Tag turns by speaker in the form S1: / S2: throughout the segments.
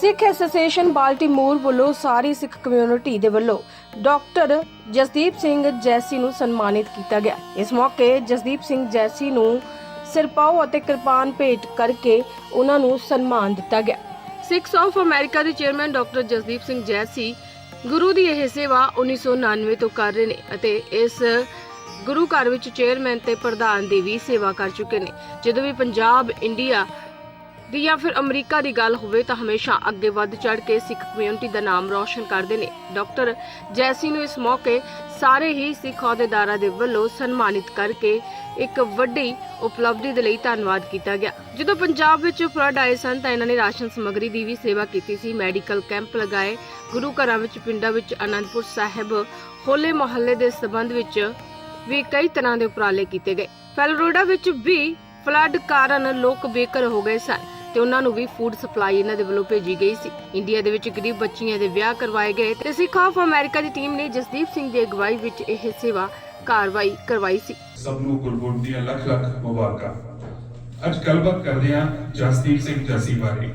S1: ਸਿੱਖ association Baltimore ਵੱਲੋਂ ਸਾਰੀ ਸਿੱਖ community ਦੇ ਵੱਲੋਂ ਡਾਕਟਰ ਜਸਦੀਪ ਸਿੰਘ ਜੈਸੀ ਨੂੰ ਸਨਮਾਨਿਤ ਕੀਤਾ ਗਿਆ। ਇਸ ਮੌਕੇ ਜਸਦੀਪ ਸਿੰਘ ਜੈਸੀ ਨੂੰ ਸਿਰਪਾਓ ਅਤੇ ਕਿਰਪਾਨ ਭੇਟ ਕਰਕੇ ਉਹਨਾਂ ਨੂੰ ਸਨਮਾਨ ਦਿੱਤਾ ਗਿਆ। ਸਿੱਖਸ ਆਫ ਅਮਰੀਕਾ ਦੇ ਚੇਅਰਮੈਨ ਡਾਕਟਰ ਜਸਦੀਪ ਸਿੰਘ ਜੈਸੀ ਗੁਰੂ ਦੀ ਇਹ ਸੇਵਾ 1999 ਤੋਂ ਕਰ ਰਹੇ ਨੇ ਅਤੇ ਇਸ ਗੁਰੂ ਘਰ ਵਿੱਚ ਚੇਅਰਮੈਨ ਤੇ ਪ੍ਰਧਾਨ ਦੀ ਵੀ ਸੇਵਾ ਕਰ ਚੁੱਕੇ ਨੇ। ਜਦੋਂ ਵੀ ਪੰਜਾਬ, ਇੰਡੀਆ ਦੀ ਜਾਂ ਫਿਰ ਅਮਰੀਕਾ ਦੀ ਗੱਲ ਹੋਵੇ ਤਾਂ ਹਮੇਸ਼ਾ ਅੱਗੇ ਵੱਧ ਚੜ ਕੇ ਸਿੱਖ ਕਮਿਊਨਿਟੀ ਦਾ ਨਾਮ ਰੌਸ਼ਨ ਕਰਦੇ ਨੇ। ਡਾਕਟਰ ਜੈਸੀ ਨੂੰ ਇਸ ਮੌਕੇ ਸਾਰੇ ਹੀ ਸਿੱਖ ਅਹੁਦੇਦਾਰਾਂ ਦੇ ਵੱਲੋਂ ਸਨਮਾਨਿਤ ਕਰਕੇ ਇੱਕ ਵੱਡੀ ਉਪਲਬਧੀ ਦੇ ਲਈ ਧੰਨਵਾਦ ਕੀਤਾ ਗਿਆ। ਜਦੋਂ ਪੰਜਾਬ ਵਿੱਚ ਫਲੱਡ ਆਏ ਸਨ ਤਾਂ ਇਹਨਾਂ ਨੇ ਰਾਸ਼ਨ ਸਮੱਗਰੀ ਦੀ ਵੀ ਸੇਵਾ ਕੀਤੀ ਸੀ। ਮੈਡੀਕਲ ਕੈਂਪ ਲਗਾਏ। ਗੁਰੂ ਘਰਾਂ ਵਿੱਚ, ਪਿੰਡਾਂ ਵਿੱਚ, ਅਨੰਦਪੁਰ ਸਾਹਿਬ, ਹੋਲੇ ਮਹੱਲੇ ਦੇ ਸਬੰਧ ਵਿੱਚ ਵੀ ਕਈ ਤਰ੍ਹਾਂ ਦੇ ਉਪਰਾਲੇ ਕੀਤੇ ਗਏ। ਫੈਲਰੋਡਾ ਵਿੱਚ ਵੀ ਫਲੱਡ ਕਾਰਨ ਲੋਕ ਬੇਘਰ ਹੋ ਗਏ ਸਨ। ਤੇ ਉਹਨਾਂ ਨੂੰ ਵੀ ਫੂਡ ਸਪਲਾਈ ਇਹਨਾਂ ਦੇ ਵੱਲੋਂ ਭੇਜੀ ਗਈ ਸੀ। ਇੰਡੀਆ ਦੇ ਵਿੱਚ ਗਰੀਬ ਬੱਚੀਆਂ ਦੇ ਵਿਆਹ ਕਰਵਾਏ ਗਏ ਤੇ ਸਿੱਖ ਆਫ ਅਮਰੀਕਾ ਦੀ ਟੀਮ ਨੇ ਜਸਦੀਪ ਸਿੰਘ ਦੀ ਅਗਵਾਈ ਵਿੱਚ ਇਹ ਸੇਵਾ ਕਾਰਵਾਈ ਕਰਵਾਈ ਸੀ।
S2: ਸਭ ਨੂੰ ਗੁਰਪੁਰਬ ਦੀਆਂ ਲੱਖ ਲੱਖ ਮੁਬਾਰਕਾਂ। ਅੱਜ ਗੱਲਬਾਤ ਕਰਦੇ ਹਾਂ ਜਸਦੀਪ ਸਿੰਘ ਜੱਸੀ ਬਾਰੇ।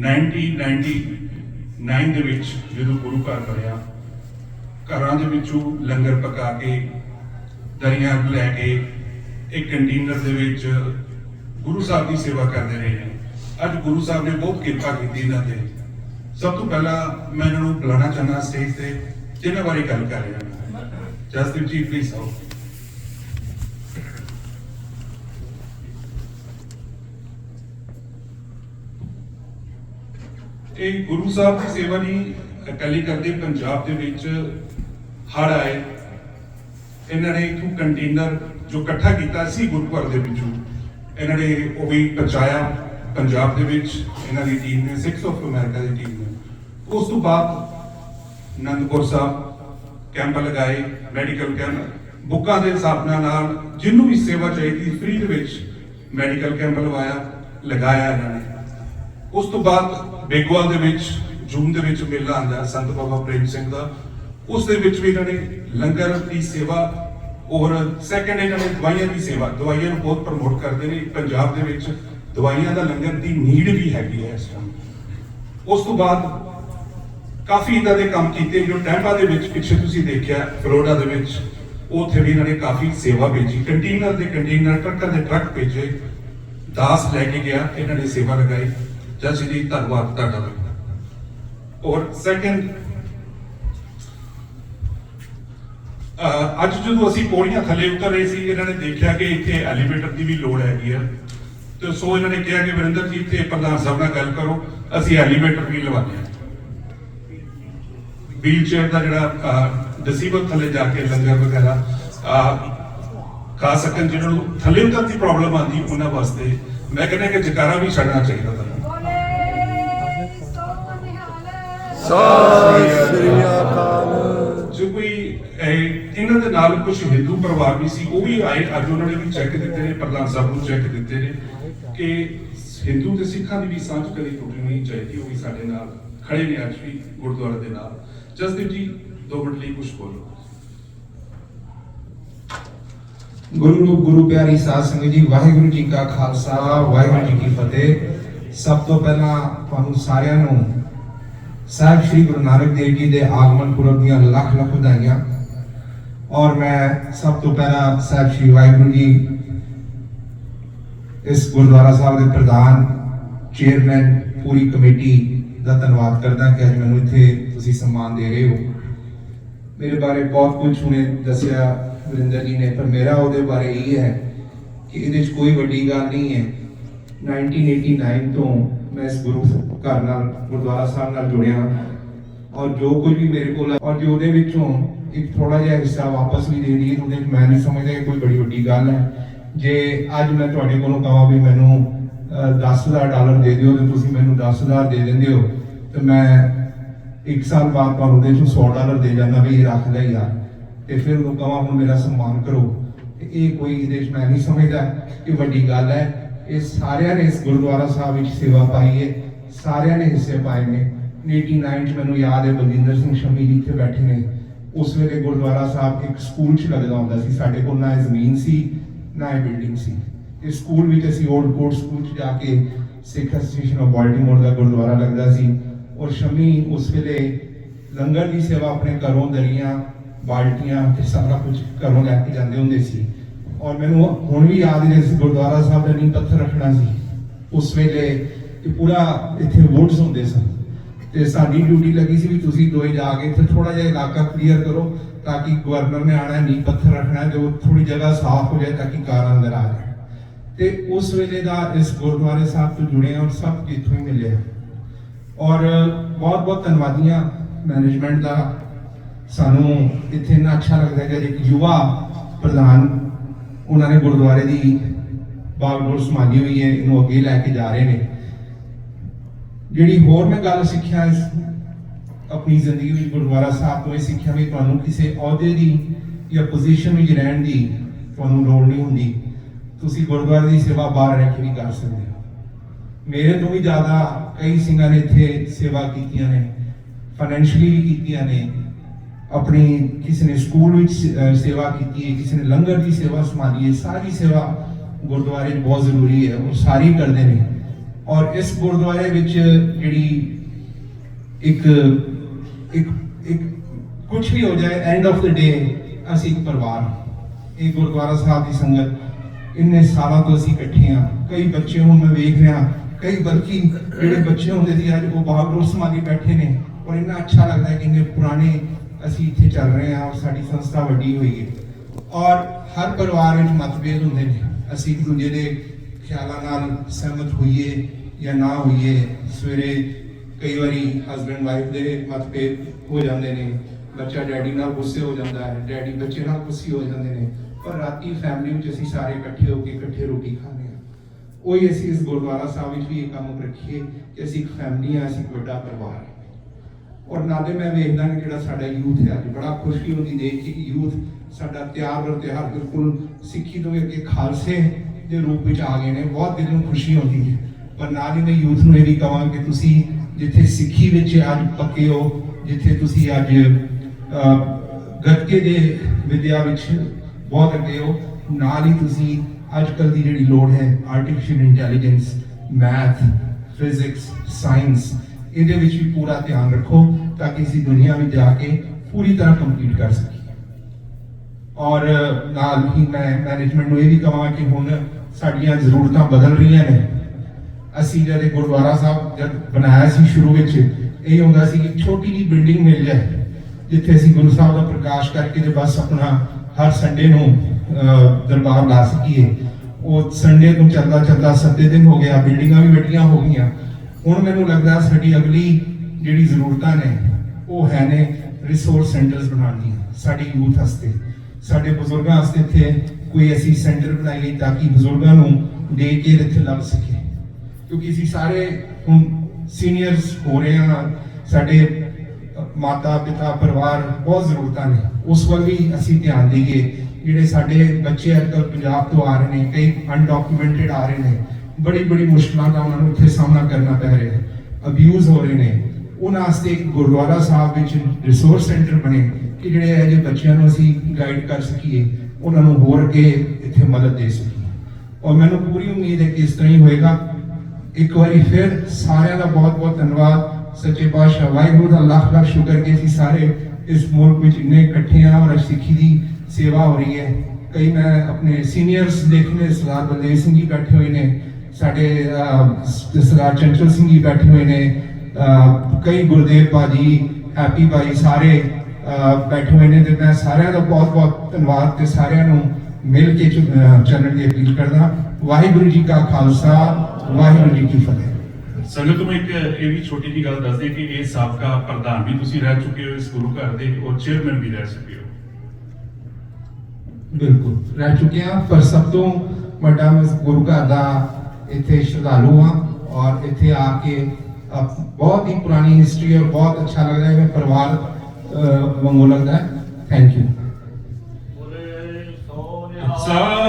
S2: 1999 ਦੇ ਵਿੱਚ ਜਦੋਂ ਗੁਰੂ ਘਰ ਬਣਿਆ, ਘਰਾਂ ਦੇ ਵਿੱਚੋਂ ਲੰਗਰ ਪਕਾ ਕੇ, ਦਰੀਆਂ ਲੈ ਕੇ, ਇੱਕ ਕੰਟੇਨਰ ਦੇ ਵਿੱਚ ਗੁਰੂ ਸਾਹਿਬ ਦੀ ਸੇਵਾ ਕਰਦੇ ਰਹੇ। ਨੇ ਅੱਜ ਗੁਰੂ ਸਾਹਿਬ ਨੇ ਬਹੁਤ ਕਿਰਪਾ ਕੀਤੀ ਇਹਨਾਂ ਤੇ। ਸਭ ਤੋਂ ਪਹਿਲਾਂ ਮੈਂ ਇਹਨਾਂ ਨੂੰ ਬੁਲਾਉਣਾ ਚਾਹੁੰਦਾ ਸਟੇਜ ਤੇ ਜਿਹਨਾਂ ਬਾਰੇ ਗੱਲ ਕਰ ਰਿਹਾ ਹਾਂ। ਜਸਦੀਪ ਜੀ ਪਲੀਜ਼ ਆਓ। ਇਹ ਗੁਰੂ ਸਾਹਿਬ ਦੀ ਸੇਵਾ ਨਹੀਂ, ਇਕੱਲੀ ਕਰਦੇ, ਪੰਜਾਬ ਦੇ ਵਿੱਚ ਹੜ ਆਏ। ਇਹਨਾਂ ਨੇ ਇਥੋਂ ਕੰਟੇਨਰ ਜੋ ਇਕੱਠਾ ਕੀਤਾ ਸੀ ਗੁਰਦੁਆਰੇ ਦੇ ਵਿੱਚੋਂ, ਇਹਨਾਂ ਨੇ ਉਹ ਵੀ ਪਹੁੰਚਾਇਆ। ਪੰਜਾਬ ਦੇ ਵਿੱਚ ਇਹਨਾਂ ਦੀ ਟੀਮ ਨੇ 6 ਆਫ ਅਮਰੀਕਾ ਦੀ ਟੀਮ ਨੇ। ਉਸ ਤੋਂ ਬਾਅਦ ਅਨੰਦਪੁਰ ਸਾਹਿਬ ਕੈਂਪ ਲਗਾਏ ਮੈਡੀਕਲ ਕੈਂਪ ਬੁੱਕਾਂ ਦੇ ਹਿਸਾਬ ਨਾਲ ਨਾਲ ਜਿਹਨੂੰ ਵੀ ਸੇਵਾ ਚਾਹੀਦੀ ਫ੍ਰੀ ਦੇ ਵਿੱਚ ਮੈਡੀਕਲ ਕੈਂਪ ਲਵਾਇਆ, ਲਗਾਇਆ ਇਹਨਾਂ ਨੇ। ਉਸ ਤੋਂ ਬਾਅਦ ਬੇਗਵਾਲ ਦੇ ਵਿੱਚ, ਜੂਨ ਦੇ ਵਿੱਚ ਮੇਲਾ ਆਂਦਾ ਸੰਤ ਬਾਬਾ ਪ੍ਰੇਮ ਸਿੰਘ ਦਾ। ਉਸ ਦੇ ਵਿੱਚ ਵੀ ਇਹਨਾਂ ਨੇ ਲੰਗਰ ਦੀ ਸੇਵਾ ਔਰ ਸੈਕੰਡ ਇਹਨਾਂ ਨੇ ਦਵਾਈਆਂ ਦੀ ਸੇਵਾ। ਦਵਾਈਆਂ ਨੂੰ ਬਹੁਤ ਪ੍ਰਮੋਟ ਕਰਦੇ ਨੇ। ਪੰਜਾਬ ਦੇ ਵਿੱਚ ਦਵਾਈਆਂ ਦਾ ਲੰਗਰ ਦੀ ਨੀਡ ਵੀ ਹੈਗੀ ਹੈ ਇਸ ਟਾਈਮ ਉਸ ਤੋਂ ਬਾਅਦ ਕਾਫੀ ਇਦਾਂ ਦੇ ਕੰਮ ਕੀਤੇ, ਜੋ ਟੈਂਪਾ ਦੇ ਵਿੱਚ ਪਿੱਛੇ ਤੁਸੀਂ ਦੇਖਿਆ, ਫਲੋਰੀਡਾ ਦੇ ਵਿੱਚ, ਉੱਥੇ ਵੀ ਇਹਨਾਂ ਨੇ ਕਾਫੀ ਸੇਵਾ ਭੇਜੀ। ਕੰਟੇਨਰ ਦੇ ਕੰਟੇਨਰ, ਟਰੱਕਾਂ ਦੇ ਟਰੱਕ ਭੇਜੇ। ਦਾਸ ਲੈ ਕੇ ਗਿਆ, ਇਹਨਾਂ ਨੇ ਸੇਵਾ ਲਗਾਈ। ਜੱਜ ਸ੍ਰੀ ਧੰਨਵਾਦ ਤੁਹਾਡਾ ਔਰ ਸੈਕੰਡ ਅੱਜ ਜਦੋਂ ਅਸੀਂ ਪੌੜੀਆਂ ਥੱਲੇ ਉਤਰ ਰਹੇ ਸੀ, ਇਹਨਾਂ ਨੇ ਦੇਖਿਆ ਕਿ ਇੱਥੇ ਐਲੀਵੇਟਰ ਦੀ ਵੀ ਲੋੜ ਹੈਗੀ ਆ। ਤੇ ਸੋ ਇਹਨਾਂ ਨੇ ਕਿਹਾ ਕਿ ਵਰਿੰਦਰ ਜੀ ਇੱਥੇ ਪ੍ਰਧਾਨ ਸਾਹਿਬ ਨਾਲ ਗੱਲ ਕਰੋ ਅਸੀਂ ਐਲੀਵੇਟਰ ਵੀ ਲਵਾਉਂਦੇ ਹਾਂ। ਵੀਲ ਚੇਅਰ ਦਾ ਜਿਹੜਾ ਡਿਸੇਬਲ ਥੱਲੇ ਜਾ ਕੇ ਲੰਗਰ ਵਗੈਰਾ ਖਾ ਸਕਣ ਜਿਹਨਾਂ ਨੂੰ ਥੱਲੇ ਉਤਰ ਦੀ ਪ੍ਰੋਬਲਮ ਆਉਂਦੀ ਉਹਨਾਂ ਵਾਸਤੇ ਮੈਂ ਕਹਿੰਦਾ ਕਿ ਜਕਾਰਾ ਵੀ ਛੱਡਣਾ ਚਾਹੀਦਾ ਤੁਹਾਨੂੰ।
S3: ਸਤਿ ਸ੍ਰੀ ਅਕਾਲ।
S2: ਜੋ ਕੋਈ ਇਹ, ਇਹਨਾਂ ਦੇ ਨਾਲ ਕੁਝ ਹਿੰਦੂ ਪਰਿਵਾਰ ਵੀ ਸੀ ਉਹ ਵੀ ਆਏ ਅੱਜ ਉਹਨਾਂ ਨੇ ਵੀ ਚੈੱਕ ਦਿੱਤੇ ਨੇ ਪ੍ਰਧਾਨ ਸਾਹਿਬ ਨੂੰ ਚੈੱਕ ਦਿੱਤੇ ਨੇ। ਕਿ ਹਿੰਦੂ ਤੇ ਸਿੱਖਾਂ ਦੀ ਵੀ ਸਾਂਝ ਕਦੀ ਟੁੱਟਣੀ ਨਹੀਂ ਚਾਹੀਦੀ ਉਹ ਵੀ ਸਾਡੇ ਨਾਲ ਖੜੇ ਨੇ ਅੱਜ ਵੀ ਗੁਰਦੁਆਰੇ ਦੇ ਨਾਲ। ਜਸਦੀਪ ਜੀ, ਦੋ ਮਿੰਟ ਲਈ ਕੁਝ ਬੋਲੋ।
S3: ਗੁਰੂ ਰੂਪ ਗੁਰੂ ਪਿਆਰੀ ਸਾਧ ਸੰਗਤ ਜੀ, ਵਾਹਿਗੁਰੂ ਜੀ ਕਾ ਖਾਲਸਾ, ਵਾਹਿਗੁਰੂ ਜੀ ਕੀ ਫਤਿਹ। ਸਭ ਤੋਂ ਪਹਿਲਾਂ ਤੁਹਾਨੂੰ ਸਾਰਿਆਂ ਨੂੰ ਸਾਹਿਬ ਸ੍ਰੀ ਗੁਰੂ ਨਾਨਕ ਦੇਵ ਜੀ ਦੇ ਆਗਮਨ ਪੁਰਬ ਦੀਆਂ ਲੱਖ ਲੱਖ ਵਧਾਈਆਂ। ਔਰ ਮੈਂ ਸਭ ਤੋਂ ਪਹਿਲਾਂ ਸਾਹਿਬ ਸ੍ਰੀ ਵਾਹਿਗੁਰੂ ਜੀ ਇਸ ਗੁਰਦੁਆਰਾ ਸਾਹਿਬ ਦੇ ਪ੍ਰਧਾਨ ਚੇਅਰਮੈਨ ਪੂਰੀ ਕਮੇਟੀ ਦਾ ਧੰਨਵਾਦ ਕਰਦਾ ਕਿ ਅੱਜ ਮੈਨੂੰ ਇੱਥੇ ਤੁਸੀਂ ਸਨਮਾਨ ਦੇ ਰਹੇ ਹੋ ਮੇਰੇ ਬਾਰੇ ਬਹੁਤ ਕੁਝ ਹੁਣੇ ਦੱਸਿਆ ਵਰਿੰਦਰ ਜੀ ਨੇ ਪਰ ਮੇਰਾ ਉਹਦੇ ਬਾਰੇ ਇਹ ਹੈ ਕਿ ਇਹਦੇ 'ਚ ਕੋਈ ਵੱਡੀ ਗੱਲ ਨਹੀਂ ਹੈ 1989 ਤੋਂ ਮੈਂ ਇਸ ਗੁਰੂ ਘਰ ਨਾਲ ਗੁਰਦੁਆਰਾ ਸਾਹਿਬ ਨਾਲ ਜੁੜਿਆ ਔਰ ਜੋ ਕੁਝ ਵੀ ਮੇਰੇ ਕੋਲ ਹੈ ਔਰ ਜੋ ਉਹਦੇ ਵਿੱਚੋਂ ਇੱਕ ਥੋੜਾ ਜਿਹਾ ਹਿੱਸਾ ਵਾਪਸ ਵੀ ਦੇ ਦਈਏ ਉਹਦੇ 'ਚ ਮੈਂ ਨਹੀਂ ਸਮਝਦਾ ਕਿ ਕੋਈ ਬੜੀ ਵੱਡੀ ਗੱਲ ਹੈ ਜੇ ਅੱਜ ਮੈਂ ਤੁਹਾਡੇ ਕੋਲੋਂ ਕਹਾਂ ਵੀ ਮੈਨੂੰ ਅਹ, 10000 ਡਾਲਰ ਦੇ ਦਿਓ ਤੇ ਤੁਸੀਂ ਮੈਨੂੰ 10000 ਦੇ ਦਿੰਦੇ ਹੋ ਤੇ ਮੈਂ ਇੱਕ ਸਾਲ ਬਾਅਦ ਤੁਹਾਨੂੰ ਉਹਦੇ ਚੋਂ 100 ਡਾਲਰ ਦੇ ਜਾਂਦਾ ਵੀ ਇਹ ਰੱਖ ਲੈ ਯਾਰ। ਤੇ ਫਿਰ ਉਹ ਕਹਾਂ ਹੁਣ ਮੇਰਾ ਸਨਮਾਨ ਕਰੋ। ਇਹ ਕੋਈ ਇਹਦੇ ਵਿੱਚ ਮੈਂ ਨਹੀਂ ਸਮਝਦਾ ਕਿ ਵੱਡੀ ਗੱਲ ਹੈ। ਇਹ ਸਾਰਿਆਂ ਨੇ ਇਸ ਗੁਰਦੁਆਰਾ ਸਾਹਿਬ ਵਿੱਚ ਸੇਵਾ ਪਾਈ ਹੈ। ਸਾਰਿਆਂ ਨੇ ਹਿੱਸੇ ਪਾਏ ਨੇ। 89 ਚ ਮੈਨੂੰ ਯਾਦ ਹੈ ਬਲਜਿੰਦਰ ਸਿੰਘ ਸ਼ਮੀ ਜੀ ਇੱਥੇ ਬੈਠੇ ਨੇ। ਉਸ ਵੇਲੇ ਗੁਰਦੁਆਰਾ ਸਾਹਿਬ ਇੱਕ ਸਕੂਲ ਚ ਲੱਗਦਾ ਹੁੰਦਾ ਸੀ। ਸਾਡੇ ਕੋਲ ਨਾ ਇਹ ਜ਼ਮੀਨ ਸੀ ਨਾ ਇਹ ਬਿਲਡਿੰਗ ਸੀ। ਇਸ ਸਕੂਲ ਵਿੱਚ ਅਸੀਂ 올ਡ ਕੋਰਟ ਸਕੂਲ ਚ ਜਾ ਕੇ ਸਿੱਖ ਐਸੋਸੀਏਸ਼ਨ ਆਫ ਬਾਲਟਿਮੋਰ ਦਾ ਗੁਰਦੁਆਰਾ ਲੱਗਦਾ ਸੀ। ਔਰ ਸ਼ਮੀ ਉਸ ਵੇਲੇ ਲੰਗਰ ਦੀ ਸੇਵਾ ਆਪਣੇ ਘਰੋਂ ਦਰੀਆਂ ਬਾਲਟੀਆਂ ਤੇ ਸਾਰਾ ਕੁਝ ਘਰੋਂ ਲੈ ਕੇ ਜਾਂਦੇ ਹੁੰਦੇ ਸੀ। ਔਰ ਮੈਨੂੰ ਹੁਣ ਵੀ ਯਾਦ ਹੈ ਇਸ ਗੁਰਦੁਆਰਾ ਸਾਹਿਬ ਦਾ ਨੀਂਹ ਪੱਥਰ ਰੱਖਣਾ ਸੀ। ਉਸ ਵੇਲੇ ਇਹ ਪੂਰਾ ਇੱਥੇ ਵੋਟਸ ਹੁੰਦੇ ਸਨ। ਤੇ ਸਾਡੀ ਡਿਊਟੀ ਲੱਗੀ ਸੀ ਵੀ ਤੁਸੀਂ ਦੋਏ ਜਾ ਕੇ ਇੱਥੇ ਥੋੜਾ ਜਿਹਾ ਇਲਾਕਾ ਕਲੀਅਰ ਕਰੋ। ਤਾਂ ਕਿ ਗਵਰਨਰ ਨੇ ਆਣਾ ਨੀਂਹ ਪੱਥਰ ਰੱਖਣਾ ਜੋ ਥੋੜੀ ਜਗ੍ਹਾ ਸਾਫ਼ ਹੋ ਜਾਏ ਤਾਂ ਕਿ ਕਾਰ ਅੰਦਰ ਆ ਜਾਏ ਤੇ ਉਸ ਵੇਲੇ ਦਾ ਇਸ ਗੁਰਦੁਆਰੇ ਸਾਹਿਬ ਤੋਂ ਜੁੜੇ ਔਰ ਸਭ ਇੱਥੋਂ ਹੀ ਮਿਲਿਆ ਔਰ ਬਹੁਤ ਬਹੁਤ ਧੰਨਵਾਦੀਆਂ ਮੈਨੇਜਮੈਂਟ ਦਾ ਸਾਨੂੰ ਇੱਥੇ ਇੰਨਾ ਅੱਛਾ ਲੱਗਦਾ ਹੈ ਕਿ ਇੱਕ ਯੁਵਾ ਪ੍ਰਧਾਨ ਉਹਨਾਂ ਨੇ ਗੁਰਦੁਆਰੇ ਦੀ ਬਾਗਡੋਰ ਸੰਭਾਲੀ ਹੋਈ ਹੈ ਇਹਨੂੰ ਅੱਗੇ ਲੈ ਕੇ ਜਾ ਰਹੇ ਨੇ ਜਿਹੜੀ ਹੋਰ ਮੈਂ ਗੱਲ ਸਿੱਖਿਆ ਇਸ ਆਪਣੀ ਜ਼ਿੰਦਗੀ ਵਿੱਚ ਗੁਰਦੁਆਰਾ ਸਾਹਿਬ ਤੋਂ ਇਹ ਸਿੱਖਿਆ ਵੀ ਤੁਹਾਨੂੰ ਕਿਸੇ ਅਹੁਦੇ ਦੀ ਜਾਂ ਪੋਜੀਸ਼ਨ ਵਿੱਚ ਰਹਿਣ ਦੀ ਤੁਹਾਨੂੰ ਲੋੜ ਨਹੀਂ ਹੁੰਦੀ। ਤੁਸੀਂ ਗੁਰਦੁਆਰੇ ਦੀ ਸੇਵਾ ਬਾਹਰ ਰਹਿ ਕੇ ਵੀ ਕਰ ਸਕਦੇ ਹੋ। ਮੇਰੇ ਤੋਂ ਵੀ ਜ਼ਿਆਦਾ ਕਈ ਸਿੰਘਾਂ ਨੇ ਇੱਥੇ ਸੇਵਾ ਕੀਤੀਆਂ ਨੇ ਫਾਈਨੈਂਸ਼ੀਅਲੀ ਵੀ ਕੀਤੀਆਂ ਨੇ, ਆਪਣੀ ਕਿਸੇ ਨੇ ਸਕੂਲ ਵਿੱਚ ਸੇਵਾ ਕੀਤੀ ਹੈ, ਕਿਸੇ ਨੇ ਲੰਗਰ ਦੀ ਸੇਵਾ ਸੰਭਾਲੀ ਹੈ, ਸਾਰੀ ਸੇਵਾ ਗੁਰਦੁਆਰੇ ਬਹੁਤ ਜ਼ਰੂਰੀ ਹੈ, ਉਹ ਸਾਰੀ ਕਰਦੇ ਨੇ। ਔਰ ਇਸ ਗੁਰਦੁਆਰੇ ਵਿੱਚ ਜਿਹੜੀ ਇੱਕ ਇੱਕ ਇੱਕ ਕੁਝ ਵੀ ਹੋ ਜਾਏ ਐਂਡ ਆਫ ਦ ਡੇ ਅਸੀਂ ਇੱਕ ਪਰਿਵਾਰ ਇਹ ਗੁਰਦੁਆਰਾ ਸਾਹਿਬ ਦੀ ਸੰਗਤ, ਇੰਨੇ ਸਾਲਾਂ ਤੋਂ ਅਸੀਂ ਇਕੱਠੇ ਹਾਂ। ਕਈ ਬੱਚੇ ਹੁਣ ਮੈਂ ਵੇਖ ਰਿਹਾ ਕਈ ਬਲਕਿ ਜਿਹੜੇ ਬੱਚੇ ਹੁੰਦੇ ਸੀ, ਅੱਜ ਉਹ ਬਾਗਡੋਰ ਸਮਾਧੀ ਬੈਠੇ ਨੇ, ਔਰ ਇੰਨਾ ਅੱਛਾ ਲੱਗਦਾ ਹੈ ਕਿ ਇੰਨੇ ਪੁਰਾਣੇ ਅਸੀਂ ਇੱਥੇ ਚੱਲ ਰਹੇ ਹਾਂ, ਔਰ ਸਾਡੀ ਸੰਸਥਾ ਵੱਡੀ ਹੋਈ ਹੈ। ਔਰ ਹਰ ਪਰਿਵਾਰ ਵਿੱਚ ਮਤਭੇਦ ਹੁੰਦੇ ਨੇ। ਅਸੀਂ ਇੱਕ ਦੂਜੇ ਦੇ ਖਿਆਲਾਂ ਨਾਲ ਸਹਿਮਤ ਹੋਈਏ ਜਾਂ ਨਾ ਹੋਈਏ, ਸਵੇਰੇ ਕਈ ਵਾਰੀ ਹਸਬੰਡ ਵਾਈਫ ਦੇ ਮਤਭੇਦ ਹੋ ਜਾਂਦੇ ਨੇ, ਬੱਚਾ ਡੈਡੀ ਨਾਲ ਗੁੱਸੇ ਹੋ ਜਾਂਦਾ ਹੈ, ਡੈਡੀ ਬੱਚੇ ਨਾਲ ਗੁੱਸੇ ਹੋ ਜਾਂਦੇ ਨੇ, ਪਰ ਰਾਤੀ ਫੈਮਿਲੀ ਵਿੱਚ ਅਸੀਂ ਸਾਰੇ ਇਕੱਠੇ ਹੋ ਕੇ ਇਕੱਠੇ ਰੋਟੀ ਖਾਂਦੇ ਹਾਂ। ਉਹੀ ਅਸੀਂ ਇਸ ਗੁਰਦੁਆਰਾ ਸਾਹਿਬ ਵਿੱਚ ਵੀ ਇਹ ਕੰਮ ਰੱਖੀਏ ਕਿ ਅਸੀਂ ਇੱਕ ਫੈਮਿਲੀ ਹਾਂ, ਅਸੀਂ ਇੱਕ ਵੱਡਾ ਪਰਿਵਾਰ ਹਾਂ। ਔਰ ਨਾਲੇ ਮੈਂ ਵੇਖਦਾ ਕਿ ਜਿਹੜਾ ਸਾਡਾ ਯੂਥ ਹੈ, ਅੱਜ ਬੜਾ ਖੁਸ਼ੀ ਹੁੰਦੀ ਦੇਖ ਕੇ ਕਿ ਯੂਥ ਸਾਡਾ ਤਿਆਰ ਔਰ ਤਿਆਰ ਬਿਲਕੁਲ ਸਿੱਖੀ ਤੋਂ ਅੱਗੇ ਖਾਲਸੇ ਦੇ ਰੂਪ ਵਿੱਚ ਆ ਗਏ ਨੇ, ਬਹੁਤ ਦਿਲ ਨੂੰ ਖੁਸ਼ੀ ਹੁੰਦੀ ਹੈ। ਪਰ ਨਾਲ ਹੀ ਮੈਂ ਯੂਥ ਨੂੰ ਇਹ ਵੀ ਕਹਾਂ ਕਿ ਤੁਸੀਂ ਜਿੱਥੇ ਸਿੱਖੀ ਵਿੱਚ ਅੱਜ ਪੱਕੇ ਹੋ ਜਿੱਥੇ ਤੁਸੀਂ ਅੱਜ ਅਹ, ਗੱਤਕੇ ਦੇ ਵਿਦਿਆ ਵਿੱਚ ਬਹੁਤ ਅੱਗੇ ਹੋ ਨਾਲ ਹੀ ਤੁਸੀਂ ਅੱਜ ਕੱਲ ਦੀ ਜਿਹੜੀ ਲੋੜ ਹੈ artificial intelligence math physics science ਇਹਦੇ ਵਿੱਚ ਵੀ ਪੂਰਾ ਧਿਆਨ ਰੱਖੋ ਤਾਂ ਕਿ ਅਸੀਂ ਦੁਨੀਆ ਵਿੱਚ ਜਾ ਕੇ ਪੂਰੀ ਤਰ੍ਹਾਂ ਕੰਪਲੀਟ ਕਰ ਸਕੀਏ। ਔਰ ਨਾਲ ਹੀ ਮੈਂ ਮੈਨੇਜਮੈਂਟ ਨੂੰ ਇਹ ਵੀ ਕਹਾਂ ਕਿ ਹੁਣ ਸਾਡੀਆਂ ਜ਼ਰੂਰਤਾਂ ਬਦਲ ਰਹੀਆਂ ਨੇ। ਅਸੀਂ ਜਦ ਇਹ ਗੁਰਦੁਆਰਾ ਸਾਹਿਬ ਜਦ ਬਣਾਇਆ ਸੀ ਸ਼ੁਰੂ ਵਿੱਚ, ਇਹ ਹੁੰਦਾ ਸੀ ਕਿ ਛੋਟੀ ਜਿਹੀ ਬਿਲਡਿੰਗ ਮਿਲ ਜਾਏ, ਜਿੱਥੇ ਅਸੀਂ ਗੁਰੂ ਸਾਹਿਬ ਦਾ ਪ੍ਰਕਾਸ਼ ਕਰਕੇ ਜੇ ਬਸ ਆਪਣਾ ਹਰ ਸੰਡੇ ਨੂੰ ਦਰਬਾਰ ਲਾ ਸਕੀਏ। ਉਹ ਸੰਡੇ ਤੋਂ ਚੱਲਦਾ ਚੱਲਦਾ ਸੱਤੇ ਦਿਨ ਹੋ ਗਿਆ ਬਿਲਡਿੰਗਾਂ ਵੀ ਵੱਡੀਆਂ ਹੋ ਗਈਆਂ। ਹੁਣ ਮੈਨੂੰ ਲੱਗਦਾ ਸਾਡੀ ਅਗਲੀ ਜਿਹੜੀ ਜ਼ਰੂਰਤਾਂ ਨੇ, ਉਹ ਹੈ ਨੇ ਰਿਸੋਰਸ ਸੈਂਟਰਸ ਬਣਾਉਣ ਦੀਆਂ, ਸਾਡੀ ਯੂਥ ਵਾਸਤੇ। ਸਾਡੇ ਬਜ਼ੁਰਗਾਂ ਵਾਸਤੇ ਇੱਥੇ ਕੋਈ ਐਸੀ ਸੈਂਟਰ ਬਣਾਈਏ ਤਾਂ ਕਿ ਬਜ਼ੁਰਗਾਂ ਨੂੰ ਡੇ ਕੇ ਇੱਥੇ ਲੱਭ ਸਕੇ ਕਿਉਂਕਿ ਅਸੀਂ ਸਾਰੇ ਹੁਣ ਸੀਨੀਅਰਸ ਹੋ ਰਹੇ ਹਾਂ, ਸਾਡੇ ਮਾਤਾ ਪਿਤਾ, ਪਰਿਵਾਰ ਬਹੁਤ ਜ਼ਰੂਰਤਾਂ ਨੇ। ਉਸ ਵੱਲ ਵੀ ਅਸੀਂ ਧਿਆਨ ਦੇਈਏ। ਜਿਹੜੇ ਸਾਡੇ ਬੱਚੇ ਅੱਜ ਕੱਲ੍ਹ ਪੰਜਾਬ ਤੋਂ ਆ ਰਹੇ ਨੇ, ਕਈ ਅਨਡਾਕੂਮੈਂਟਡ ਆ ਰਹੇ ਨੇ ਬੜੀ ਬੜੀ ਮੁਸ਼ਕਲਾਂ ਦਾ ਉਹਨਾਂ ਨੂੰ ਇੱਥੇ ਸਾਹਮਣਾ ਕਰਨਾ ਪੈ ਰਿਹਾ ਹੈ। ਅਬਿਊਜ਼ ਹੋ ਰਹੇ ਨੇ। ਉਹਨਾਂ ਵਾਸਤੇ ਇੱਕ ਗੁਰਦੁਆਰਾ ਸਾਹਿਬ ਵਿੱਚ ਰਿਸੋਰਸ ਸੈਂਟਰ ਬਣੇ ਕਿ ਜਿਹੜੇ ਇਹ ਜਿਹੇ ਬੱਚਿਆਂ ਨੂੰ ਅਸੀਂ ਗਾਈਡ ਕਰ ਸਕੀਏ, ਉਹਨਾਂ ਨੂੰ ਹੋਰ ਅੱਗੇ ਇੱਥੇ ਮਦਦ ਦੇ ਸਕੀਏ। ਔਰ ਮੈਨੂੰ ਪੂਰੀ ਉਮੀਦ ਹੈ ਕਿ ਇਸ ਤਰ੍ਹਾਂ ਹੀ ਹੋਏਗਾ। ਇੱਕ ਵਾਰੀ ਫਿਰ ਸਾਰਿਆਂ ਦਾ ਬਹੁਤ ਬਹੁਤ ਧੰਨਵਾਦ। ਸੱਚੇ ਪਾਤਸ਼ਾਹ ਵਾਹਿਗੁਰੂ ਦਾ ਲੱਖ ਲੱਖ ਸ਼ੁਕਰ ਕਿ ਅਸੀਂ ਸਾਰੇ ਇਸ ਮੁਲਕ ਵਿੱਚ ਇੰਨੇ ਇਕੱਠੇ ਹਾਂ ਔਰ ਸਿੱਖੀ ਦੀ ਸੇਵਾ ਹੋ ਰਹੀ ਹੈ। ਕਈ ਮੈਂ ਆਪਣੇ ਸੀਨੀਅਰਸ ਦੇਖਨੇ ਸਰਦਾਰ ਬਲਦੇਵ ਸਿੰਘ ਜੀ ਬੈਠੇ ਹੋਏ ਨੇ, ਸਾਡੇ ਸਰਦਾਰ ਚੰਚਲ ਸਿੰਘ ਜੀ ਬੈਠੇ ਹੋਏ ਨੇ ਕਈ ਗੁਰਦੇਵ ਭਾਜੀ ਹੈਪੀ ਭਾਈ ਸਾਰੇ ਬੈਠੇ ਹੋਏ ਨੇ ਤੇ ਮੈਂ ਸਾਰਿਆਂ ਦਾ ਬਹੁਤ ਬਹੁਤ ਧੰਨਵਾਦ ਤੇ ਸਾਰਿਆਂ ਨੂੰ ਮਿਲ ਕੇ ਚ- ਚੱਲਣ ਦੀ ਅਪੀਲ ਕਰਦਾ। ਵਾਹਿਗੁਰੂ ਜੀ ਕਾ ਖਾਲਸਾ ਵਾਹਿਗੁਰੂ ਜੀ ਕੀ ਫਤਿਹ
S2: ਸੰਗਤ ਨੂੰ ਇੱਕ ਇਹ ਵੀ ਛੋਟੀ ਜੀ ਗੱਲ ਦੱਸ ਦੇ ਕਿ ਇਹ ਸਾਬਕਾ ਪ੍ਰਧਾਨ ਵੀ ਤੁਸੀਂ ਰਹਿ ਚੁੱਕੇ ਹੋ ਇਸ ਗੁਰੂ ਘਰ ਦੇ ਔਰ ਚੇਅਰਮੈਨ ਵੀ ਰਹਿ ਚੁੱਕੇ ਹੋ
S3: ਬਿਲਕੁਲ ਰਹਿ ਚੁੱਕੇ ਹਾਂ ਪਰ ਸਭ ਤੋਂ ਵੱਡਾ ਮੈਂ ਗੁਰੂ ਘਰ ਦਾ ਇੱਥੇ ਸ਼ਰਧਾਲੂ ਹਾਂ ਔਰ ਇੱਥੇ ਆ ਕੇ ਅਹ, ਬਹੁਤ ਹੀ ਪੁਰਾਣੀ ਹਿਸਟਰੀ ਔਰ ਬਹੁਤ ਅੱਛਾ ਲੱਗਦਾ ਹੈ ਮੈਂ ਪਰਿਵਾਰ ਅਹ, ਵਾਂਗੂ ਲੱਗਦਾ ਹੈ thank you
S2: Sat Sri Akal